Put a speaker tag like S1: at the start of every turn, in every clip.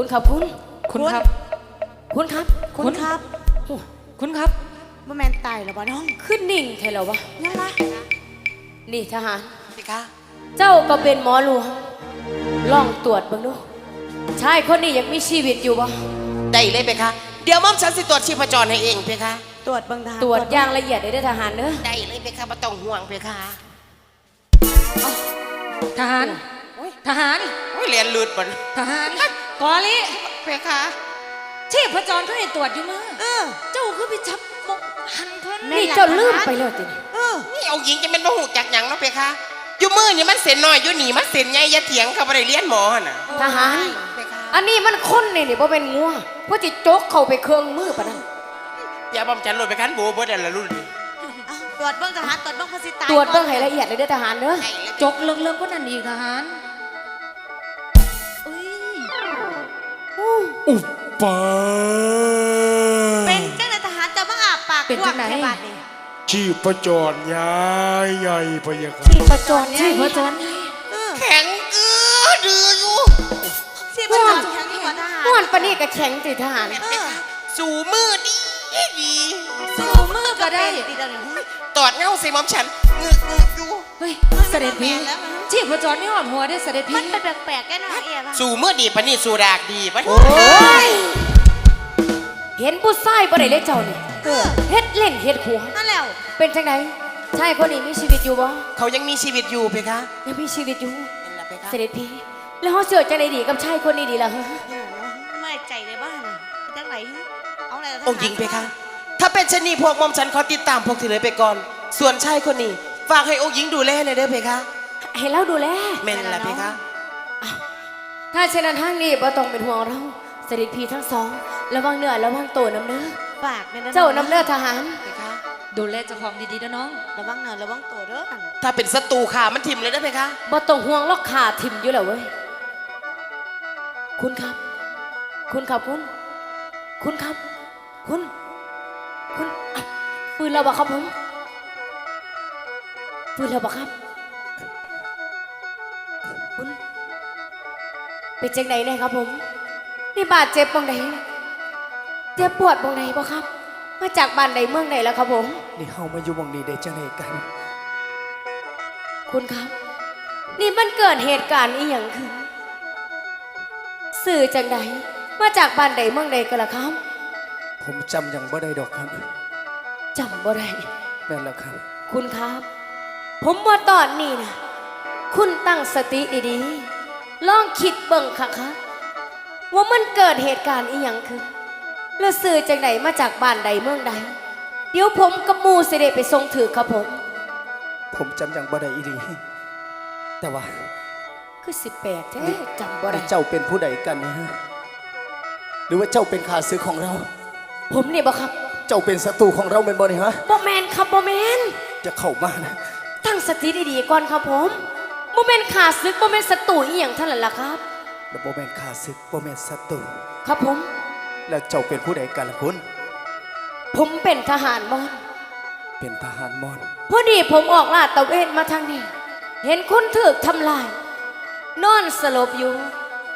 S1: คุณครับคุณ
S2: คุณครับ
S1: คุณครับ
S2: คุณครับคุณครับ
S3: บ่แมนตายหรอบ่น้อง
S1: ขึ้นนิ่งแค่แล้ววะ
S3: ยังวะ
S1: นี่ทหาร
S3: พี่คะ
S1: เจ้าก็เป็นหมอหลวงลองตรวจเบิ่งดูชายคนนี้ยังมีชีวิตอยู่บ่
S4: ได้เลยเพคะเดี๋ยวม่อมฉันสิตรวจชีพจรให้เองเพคะ
S3: ตรวจเบิ่งทหาร
S1: ตรวจอย่างละเอียดได้เด้อทหารเด้อ
S4: ได้เลยเพคะไม่ต้องห่วงเพคะ
S2: ทหาร ทหาร
S4: โอ้ยเรียนลืดบน
S2: ทหาร กอลิ
S4: เพคะ
S2: ชีพจรเขาให้ตรวจอยู่มือ
S3: เออ
S2: เจ้าคือไปจับมกหันเพิ่น
S1: นี่เจ้าลืมไปแล้วติ
S3: เออ
S4: นี่เอาหญิงจะเป็นมหูจักหยังเนาะเพคะอยู่มือนี่มันเส้นน้อยอยู่หนีมันเส้นใหญ่อย่าเถียงเขาบ่ได้เรียนหมอหั่นน่ะ
S1: ทหาร
S4: เพคะ
S1: อันนี้มันคนนี่นี่บ่เป็นงัวว่าจิจกเข้าไปเครื่องมือปะนั่น
S4: อย่าม่อมฉันหลุดไปคันโบบ่ได้ละรุ่น
S3: เอาตรวจเบิ่งทหารตรวจเบิ่งภาษีตาย
S1: ตรวจเบิ่งให้ละเอียดเลยเด้อทหารเด้อ
S4: ได้เลย
S2: จกเลิกเลิกก็นั่นอีกทหาร อุ
S5: ปา
S3: เป็นจังได๋ทหารจะมาอาบปากกว้างแค่บาดนี้
S5: ชีพจรย้ายใหญ่พะยะค่ะ
S1: ที่ประจร
S2: ชี
S1: นี่
S2: พจร
S3: เออ
S4: แข็งเอื้อดืออยู่
S3: สิบ่จอดแข็งนี่บ่ทหาร
S1: ม่วนปานนี้ก็แข็งติทหาร
S3: เออ
S4: สู่มือดีดี
S2: สู้มือก็ได้
S3: เป็นติดแล้วนี่
S4: ตอดเงาใส่ม่อมฉันงึกงึกอยู่
S2: เฮ้ยเสด็จพี่ชีพจรไม่หอดหัวได้อเสด็จ
S3: มั
S2: พี่
S3: นเป็นแปลกๆแกน้องเอ๋ว่ะ
S4: สู่มือดีปะนี่สู่ดากดีปะ
S1: โอ้ยเห็นผู้ชายบ่ได้เลยเจ้านี่เฮ็ดเล่นเฮ็ดหัว
S3: นั่นแล้ว
S1: เป็นจังไดชายคนนี้มีชีวิตอยู่บ่
S4: เขายังมีชีวิตอยู่เพคะ
S1: ยังมีชีวิตอยู่
S4: เป็นละเพคะ
S1: เสด็จพี่แล้วเฮาเสือจังไดดีกับชายคนนี้ดีล่ะฮะ
S3: เนี่ยนะไม่ใจเลยบ้าน่ะเป็นจังไหนเอาอะไรล่ะทหาร
S4: องค์หญิงเพคะ ถ้าเป็นชะนีพวกหมอมฉันขอติดตามพวกที่เหลือไปก่อน ส่วนชายคนนี้ ฝากให้องค์หญิงดูแลหน่อยเด้อเพคะ
S1: ให้เราดูแล
S4: แม่นละเพคะ
S1: ถ้าเช่นนั้นทางนี้บ่ต้องเป็นห่วงเราเสด็จพี่ทั้งสอง ระวังเนื้อระวังตัวน้ำเนื้อ
S3: ฝากเนี่ยนะ
S1: เจ้าน้ำเนื้อทหาร
S4: เพคะ
S2: ดูแลเจ้าของดีๆนะน้อง
S3: ระวังเนินระวังตัวเด้อนั่น
S4: ถ้าเป็นศัตรูขามันทิ่มเลยเด้อเพคะ
S1: บ่ต้องห่วงลอกขาทิมอยู่แล้วเว้ยคุณครับ คุณครับคุณ คุณครับ คุณ คุณอะปืนเราบ่ครับผมปืนเราบ่ครับ คุณเป็นจังไหนแน่ครับผมนี่บาดเจ็บบ้างไหนเจ็บปวดบ้างไหนบ่ครับ มาจากบ้านใดเมืองไหนแล้วครับผม
S5: นี่เฮามาอยู่หมองนี้ได้จังไดกัน
S1: คุณครับ นี่มันเกิดเหตุการณ์อีหยังขึ้นสื่อจังใดมาจากบ้านใดเมืองใดกันล่ะครับ
S5: ผมจำยังบ่ได้ดอกครับ
S1: จำบ่ได้
S5: แม่นแล้วครับ
S1: คุณครับ ผมว่าตอนนี้นะคุณตั้งสติดีๆลองคิดเบิ่งค่ะคะว่ามันเกิดเหตุการณ์อีหยังขึ้นแล้วสื่อจังใดมาจากบ้านใดเมืองใด เดี๋ยวผมกับหมูเสได็จไปทรงถือครับผม
S5: ผมจำยังบ่ได้อีหลีแต่ว่า
S1: คือสิแปลกแท้จำบ่ได้
S5: นี่เจ้าเป็นผู้ใดกันนะฮะหรือว่าเจ้าเป็นข้าศึกของเรา
S1: ผมนี่บ่ครับ
S5: เจ้าเป็นศัตรูของเราเป็นบ่นี่ฮะ
S1: บ่แมนครับบ่แมน
S5: จะเข้ามานะ
S1: ตั้งสติดีๆก่อนครับผมบ่แม่นขาซึกบ่แม่นศัตรูอีหยังเท่านั้นล่ะครับ
S5: แล้วบ่แม่นข้าศึกบ่แม่นศัตรู
S1: ครับผม
S5: แล้วเจ้าเป็นผู้ใดกันล่ะคุณ
S1: ผมเป็นทหารมอน
S5: เป็นทหารมอญ
S1: พอดีผมออกลาดตระเวนมาทางนี้ เห็นคนถูกทำลาย นอนสลบอยู่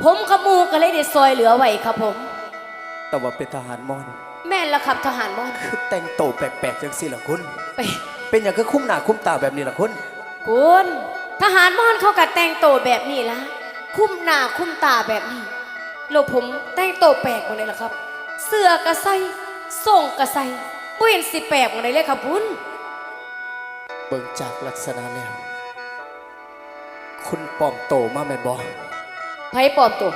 S1: ผมกับหมูก็เลยได้ซอยเหลือไว้ครับผม
S5: แต่ว่าเป็นทหารมอญ
S1: แม่นละครับทหารมอน
S5: คือแต่งโตวแปลกๆจังสิล่ะคุณ
S1: ไป
S5: เป็นอย่างคือคุ้มหน้าคุ้มตาแบบนี้ล่ะคุณ
S1: คุณทหารมอนเขาก็แต่งโตวแบบนี้ละคุ้มหน้าคุ้มตาแบบนี้แล้วผมแต่งโตวแปลกกว่านี้ล่ะครับ เสื้อกระใส่ส่งกระใส่บ่เห็นสิแปลกกว่านี้เลยครับคุณ
S5: เบิ่งจากลักษณะแล้ว คุณปลอมโตมาแม่นบ่
S1: ไผปลอมตัว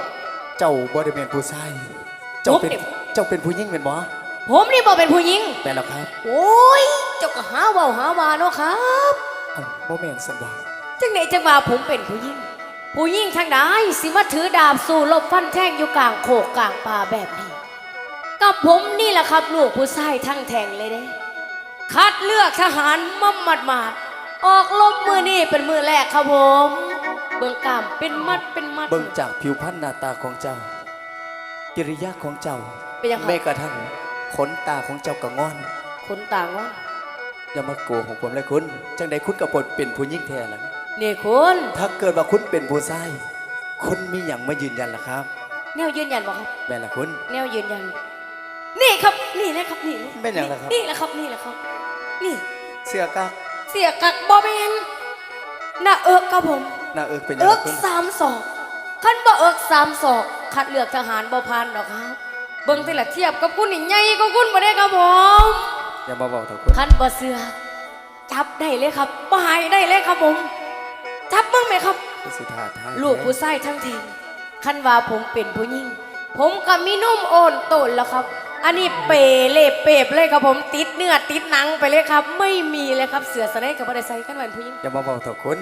S5: เจ้าบ่ได้เป็นผู้ชาย เจ้าเป็น
S1: ผมเนี่ย
S5: เจ้าเป็นผู้หญิงแม่นบ่
S1: ผมนี่บอกเป็นผู้หญิง
S5: แม่นแล้วครับ
S1: โอ้ย เจ้าก็หาเว่าหาว่าเนาะครับ
S5: เอ้าบ่แม่นซั่นบ่
S1: จังไหนจังว่าผมเป็นผู้หญิง ผู้หญิงทางใดสิมาถือดาบสู้รบฟันแท่งอยู่กลางโขกกลางป่าแบบนี้ กับผมนี่แหละครับลูกผู้ชายทั้งแทงเลยเด้ คัดเลือกทหารมาหมัดมาดๆออกลบมือนี่เป็นมือแรกครับผม เบื้องกล้ามเป็นมัดเป็นมัด
S5: เบิ่งจากผิวพรรณหน้าตาของเจ้า กิริยาของเจ้า
S1: เป็นยังไง
S5: แม้กระทั่งขนตาของเจ้าก็งอน
S1: คนต่างว่า
S5: อย่ามาโกหกผมเลยคุณ จังใดคุณกับบทเป็นผู้หญิงแท้ล่ะ
S1: นี่คุณ
S5: ถ้าเกิดว่าคุณเป็นผู้ชายคุณมีหยังมายืนยันล่ะครับ
S1: แนวยืนยันบอกครับ
S5: แม่นละคุณ
S1: แนวยืนยัน นี่ครับนี่เลยครับนี่เลย
S5: เป็นอย่างไรครับ
S1: นี่แหละครับนี่แหละครับ นี่
S5: เสื้อกัก
S1: เสียกักบอแมนหน้าเอิกครับผม
S5: หน้าเอิกเป็นอ
S1: เอิ
S5: ย่าง
S1: ก
S5: ไรคุณ
S1: สามศอกขั้นบ่เอิกสามศอกคัดเลือกทหารบ่พันหรอกครับ เบิ่งทีละเทียบกับคุณนี่ใหญ่ก็คุณบ่ได้ครับผม
S5: อย่ามาบอกเถอะคุณ
S1: ขั้นบ่เสือจับได้เลยครับบ่หายได้เลยครับผม จับเบิ่งไหมครับ
S5: เป็นสิทธาทาย
S1: ลูกผู้ชายทั้งทีขั้นว่าผมเป็นผู้หญิง ผมก็มีนุ่มโอนโตนแล้วครับ อันนี้เปเล่เปบเลยครับผมติดเนื้อติดหนังไปเลยครับ ไม่มีเลยครับเสือสไลด์กับบริไซขั้นว่าเป็นผู้หญิง
S5: อย่ามาบอกเถอะคุณ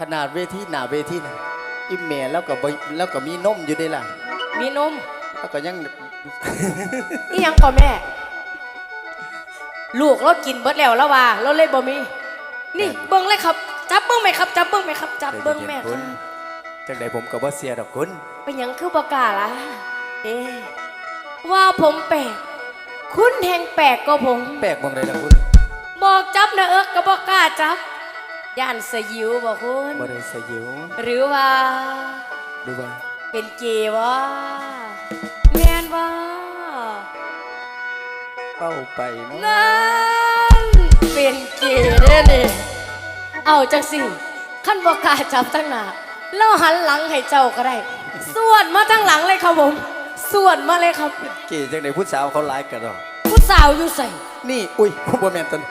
S5: ขนาดเวทีหน้าเวทีนะอิเมลแล้วก็บ่แล้วก็มีนมอยู่ได้ล่ะ
S1: มีนม
S5: แล้วก็ยัง
S1: อียังก่อนแม่ ลูกเรากินเบิดแล้วแล้วว่า เราเลยบ่มี นี่เบิ้งเลยครับ จับเบิ้งไหมครับ จับเบิ้งไหมครับ จับเบิ้งแม่ค
S5: คุ
S1: รับ
S5: ณจังใดผมก็บ่เสียดอกคุณ
S1: เป็นหยังคือประกล้าศล่ะเอ๊ะว่าผมแปลก คุณแหงแปลกก็ผม
S5: แปลกมองเลยนะคุณ
S1: บอกจับนะเอิกก็บอกกล้าจับย่านสยิวบอกคุณ
S5: บ่ได้สยิว
S1: หรือว่า
S5: ดูว่า
S1: เป็นเกย์วะ
S5: เป้าไปเนาะ
S1: นั่นเป็นเกย์เด้อนี่เอาจังสิขั้นบอกกล้าจับตั้งหน้าแล้วหันหลังให้เจ้าก็ได้ส่วนมาทั้งหลังเลยครับผมส่วนมาเลยครับ
S5: เก๋จังใดผู้สาวเขาไลฟ์กันดอก
S1: ผู้สาวอยู่ใส่
S5: นี่อุ้ยบ่แม่นตัวนี้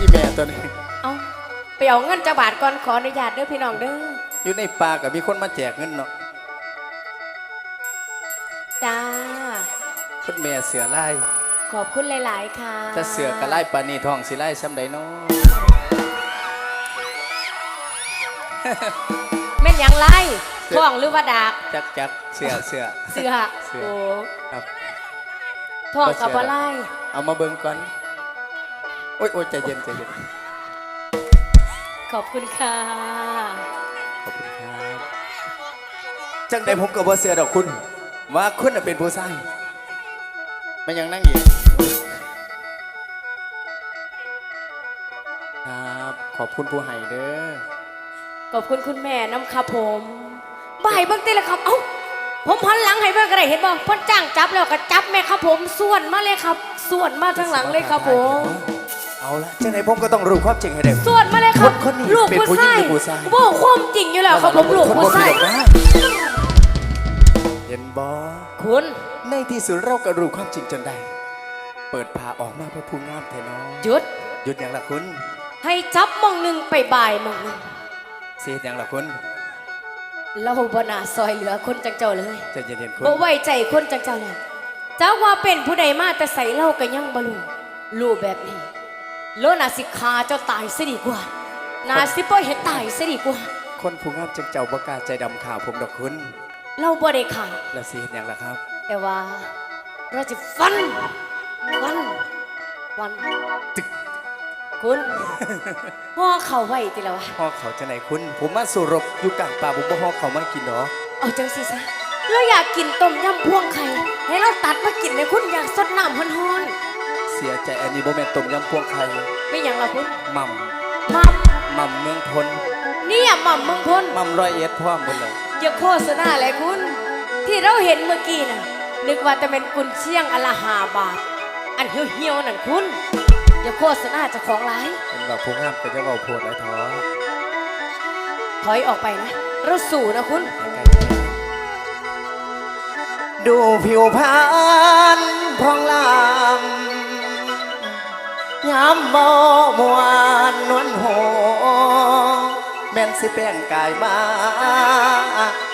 S5: อีแม่ตัวนี้
S1: เอาไปเอาเงินจะบาทก่อนขออนุญาตเด้อพี่น้องเด้อ
S5: อยู่ในป่าก็มีคนมาแจกเงินเนาะ
S1: จ้า
S5: คุณแม่เสือไล่
S1: ขอบคุณหลาย ๆ ค่ะ
S5: ถ้าเสือกะไล่ปานนีทองสิไล่ซ้ำใดเนาะ
S1: แม่นหยังไรท่องหรือว่าดาก
S5: จักจักเสือเสือ
S1: เสือ
S5: เสือ
S1: โอ้
S5: ครับ
S1: ท่องกับ
S5: บ่
S1: ว่า
S5: เสือ
S1: ไล่
S5: เอามาเบิ่งก่อน โอ้ยโอ้ยใจเย็นใจเย็น
S1: ขอบคุณค่ะ
S5: ขอบคุณครับจังใดผมก็บ่เสือดอกคุณ ว่าคุณน่ะเป็นผู้ชายมันยังนั่งอยู่ ขอบคุณผู้ให้เด้อ
S1: ขอบคุณคุณแม่น้ำครับผมบ่ายเบิ่งเต้ละครับเอ้าผมหันหลังให้เบิ่งก็ได้เห็นบ่เพ่นจ้างจับแล้วก็จับแม่ครับผมส่วนมาเลยครับ ส่วนมาทางหลังเลยครับผม
S5: เอาละจังไหนผมก็ต้องรู้ความจริงให้ได้
S1: ส่วนมาเลยครับ
S5: คนนี้
S1: ลูก
S5: เป็น
S1: ผู้
S5: ผู้หญิง
S1: ชาย
S5: หรือผู้ชาย
S1: บอกความจริงอยู่แล้วครับผมลูกผู้ชาย
S5: เห็นบอ
S1: คุณ
S5: ในที่สุดเราก็รู้ความจริงจนได้ เปิดผ่าออกมาเพื่อผู้งามแท้เน้อง
S1: หยุด
S5: หยุดอย่างละคุณ
S1: ให้จับมองหนึ่งไปบ่ายมองหนึ่ง
S5: เสียอย่างละคุณ
S1: เราบ่น่าซอยเหลือคนจังเจ้าเลย
S5: ใจะเย็นๆคุณ
S1: บ่ไว้ใจคนจังเจ้าเลยเจ้าว่าเป็นผู้ใดมาแต่ใส่เล่าก็ยังบ่รู้รู้แบบนี้โลนาสิคาเจ้าตายซะดีกว่า นาสิปล่อยให้ตายซะดีกว่า
S5: คนผู้งามจังเจ้าบกล้าใจดำข่าวผมดอกคุณ
S1: เราบ่ได้ขา
S5: แล้วเสียอย่างละครับ
S1: แต่ว่าเราจะฟันฟันฟัน
S5: ตึก
S1: คุณพ่อเขาไว้ติแล้ววะ
S5: ห่อเขาจะไหนคุณ ผมมาสู่รบอยู่กลางป่าผมบ่ห่อเขามากินดอก
S1: เอาจังสิซะเราอยากกินต้มยำพวงไข่ให้เราตัดมากินเลยคุณอยากสดน้ำฮ้อน
S5: เสียใจอันนี้โมเมนต้มยำพวงไข่
S1: ๆไม่หยังละคุณ
S5: หม่
S1: มัมำ
S5: หม่ำเมืองพล
S1: เนี่ยมัมเมึงพน
S5: หม่ำร้อยเอ็ดพร้อมหมดเลย
S1: อย่าโฆษณาเลยคุณ ที่เราเห็นเมื่อกี้น่ะ นึกว่าจะเป็นกุนเชียงอนละหาบาท อันเหี่ยวๆนั่นคุณ อย่าโฆษณาเจะของร้าย
S5: เป็นแบบผู้งามก็จะเบาโพดไอ้ท้อ
S1: ถอยออกไปนะ เราสู่นะคุณ
S5: ดูผิวพรรณพองลำย้ำบ่มวนนวลโหแม่นสิแป้งกายมา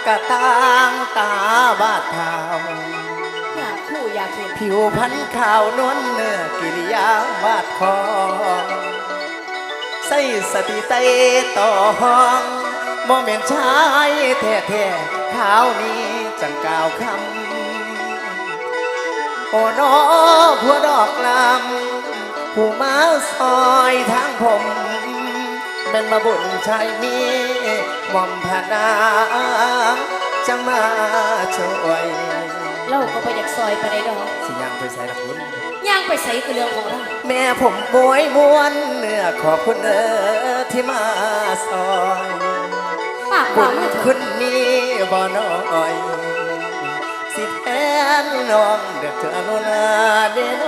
S5: กะตางตาบาดเทา ผิวพันธ์ขาวนวลเนื้อกิริยาบาดคอใส่สติเตต่อห้องโมเมนชายแท้ๆขาวนี้จังกล่าวคำ โอ้นอผัวดอกลำผู้มาซอยทางผมเป็นมาบุญชายมีหม่อมพนาจังมาช่วย
S1: เราก็ไปอยากซอยไปได้ดอก
S5: สิยังไปใส่ละคุณ
S1: ย่างไปใส่คือเรื่องของเรา
S5: แม่ผมบวยมวนเนื้อขอบคุณเออที่มาซอย
S1: ปาก
S5: บุ
S1: วาง
S5: ญ
S1: มือเถ
S5: คุ
S1: อะ
S5: ณนี้บ่น้อยสิแทนน้องเด็กเธอโนนาเดโน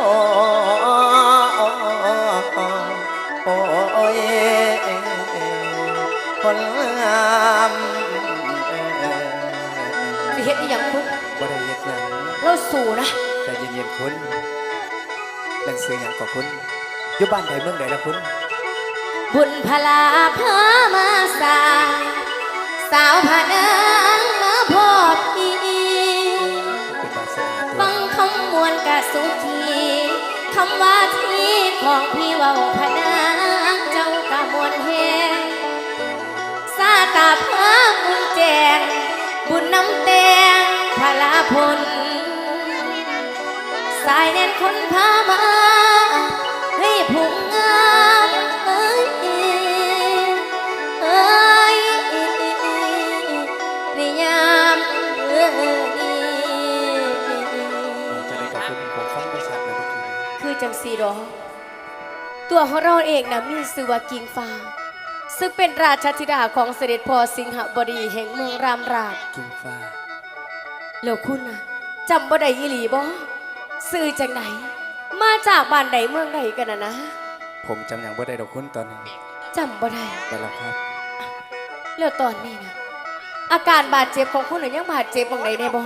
S5: โอ้ยคนงาม
S1: สิเฮ็ดอีหยังคุณ สู่นะ
S5: ใจเย็นๆคุณเป็นซื้อหยังก็คุณอยู่บ้านใดเมืองใดละคุณ
S1: บุญพลาพามาสร้างสาวผานังมาพบอี
S5: เป็นบาสนาตัว
S1: ฟังคำมวลกะสุขีคำว่าที่ของพี่เว่าพะนางเจ้ากะมวลเฮงซาตาพาบุญแจงบุญน้ำแตงพลาพล สายแน่นคนพามาให้ผู้งามเอ้ยเอ้ยนิยามเอ้ย
S5: จะได้กับคุณผมฟังไม่ชัดเลยเมื่อคืน
S1: คือจังสีดอกตัวของเราเองนะมีชื่อว่ากิงฟ้า ซึ่งเป็นราชธิดาของเสด็จพ่อสิงหบดีแห่งเมืองรามราช
S5: กินฟ้า
S1: แล้วคุณนะจำบ่ได้อีหลีบ่ ซื้อจังไหน มาจากบ้านใดเมืองใดกันนะนะ
S5: ผมจำอย่างบ่ได้ดอกคุณตอนนี้
S1: จำบ่ได้
S5: แต่แล้วครับ
S1: แล้วตอนนี้นะอาการบาดเจ็บของคุณน่ะยังบาดเจ็บตรงไหนได้บ่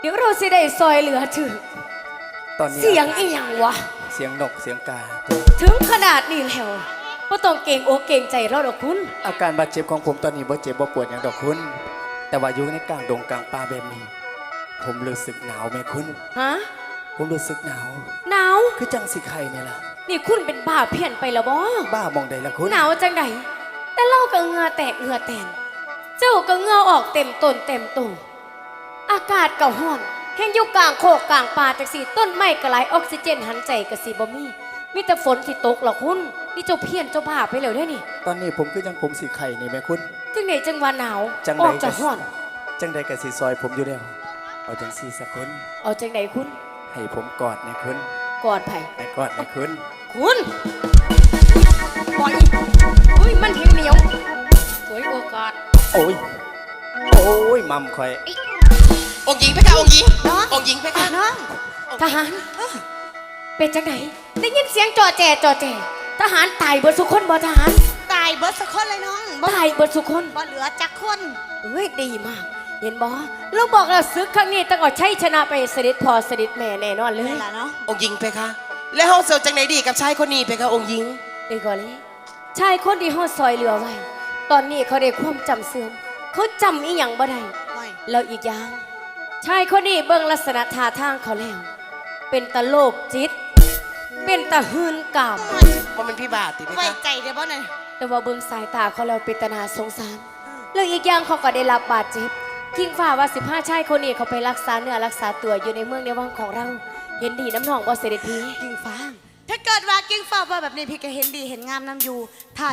S1: เดี๋ยวเราสิได้ซอยเหลือถึง
S5: ตอนนี้
S1: เสียงอีหยังวะ
S5: เสียงนกเสียงกา
S1: ถึงขนาดนี้แล้วบ่ต้องเก่งอกเก่งใจเราดอกคุณ
S5: อาการบาดเจ็บของผมตอนนี้บ่เจ็บบ่ปวดอย่างดอกคุณ แต่ว่าอยู่ในกลางดงกลางป่าแบบนี้ ผมรู้สึกหนาวแม่คุณ
S1: ฮะ
S5: ผมรู้สึกหนาว
S1: หนาว
S5: คือจังสิไข่เนี่ยล่ะ
S1: นี่คุณเป็นบ้าเพี้ยนไปแล้วบ่
S5: บ้ามองใดละคุณ
S1: หนาวจังไดแต่เล่าก็เหงื่อแตกเหงื่อแตน เจ้าก็เหงื่อออกเต็มต้นเต็มตัวอากาศก็ร้อนแห้งอยู่กลางโคกกลางป่าจังสีต้นไม้ก็ไหลออกซิเจนหันใจก็สิบ่มีมีแต่ฝนที่ตกหรอกคุณ นี่เจ้าเพี้ยนเจ้าบ้าไปแล้วเด้อนี่
S5: ตอนนี้ผมคือจังผมสิไข่นี่แม่คุณ
S1: จังไหนจังว่าหนาว
S5: จัง
S1: อ
S5: ใด
S1: อกจากร้อน
S5: จังใดก็สิซอยผมอยู่แล้วเอาจังซี่สักคน
S1: เอาจังไหนคุณ
S5: ให้ผมกอดนะคุณ
S1: กอดไผ่
S5: ให้กอดนะคุณ
S1: คุณปล่อยอุ้ยมันเหนียวสวยโอกาส
S5: โอ้ยโอ้ยมัมคอย
S4: องค์หญิงเพคะองค์หญิงองค์หญิงเพคะ
S3: น้อง
S1: ทหารเป็นจังไหนได้ยินเสียงจอแจจอแจทหารตายเบิดสุคนบ่ทหาร
S3: ตายเบิร์ดสักคนเลยน้องบ่
S1: ตายเบิดสุคน
S3: บ่เหลือจักคน
S1: เอ้ยดีมาก เห็นบ่เราบอกเราซึกครั้งนี้ต้องเอาชัยชนะไปเสด็จพ่อเสด็จแม่แน่นอนเลย
S3: นี่ล่ะเนาะ
S4: องค์หญิงเพคะ แล้วเฮาเสียวจังไหนดีกับชายคนนี้เพคะองค์หญิง
S1: เอ้ยก่อนเลยชายคนที่เฮาซอยเรือไว้ ตอนนี้เขาได้ความจำเสื่อม เขาจำอีหยังบ่ได้
S3: โอ้ย
S1: แล้วอีกอย่าง ชายคนนี้เบิ่งลักษณะท่าทางเขาแล้ว เป็นตะโลกจิต เป็นตะหืนกาม
S4: มันเป็นพี่บาทติเพ
S3: ไว้
S4: คะ
S3: ใจได้บ่เนี่ย
S1: แต่ว่าเบิ่งสายตาเขาแล้วเป็นตานาสงสาร แล้วอีกอย่างเขาก็ได้รับบาดเจ็บ คิงฟ้าว่าสิบห้าชายคนนี้เขาไปรักษาเนื้อรักษาตัวอยู่ในเมืองในวังของเรา เห็นดีน้ำหนองบ่เสด็จพี
S3: กิ่งฟ้า ถ้าเกิดว่ากิ่งฟ้าว่าแบบนี้พี่ก็เห็นดีเห็นงามน้ำอยู่ ถ้า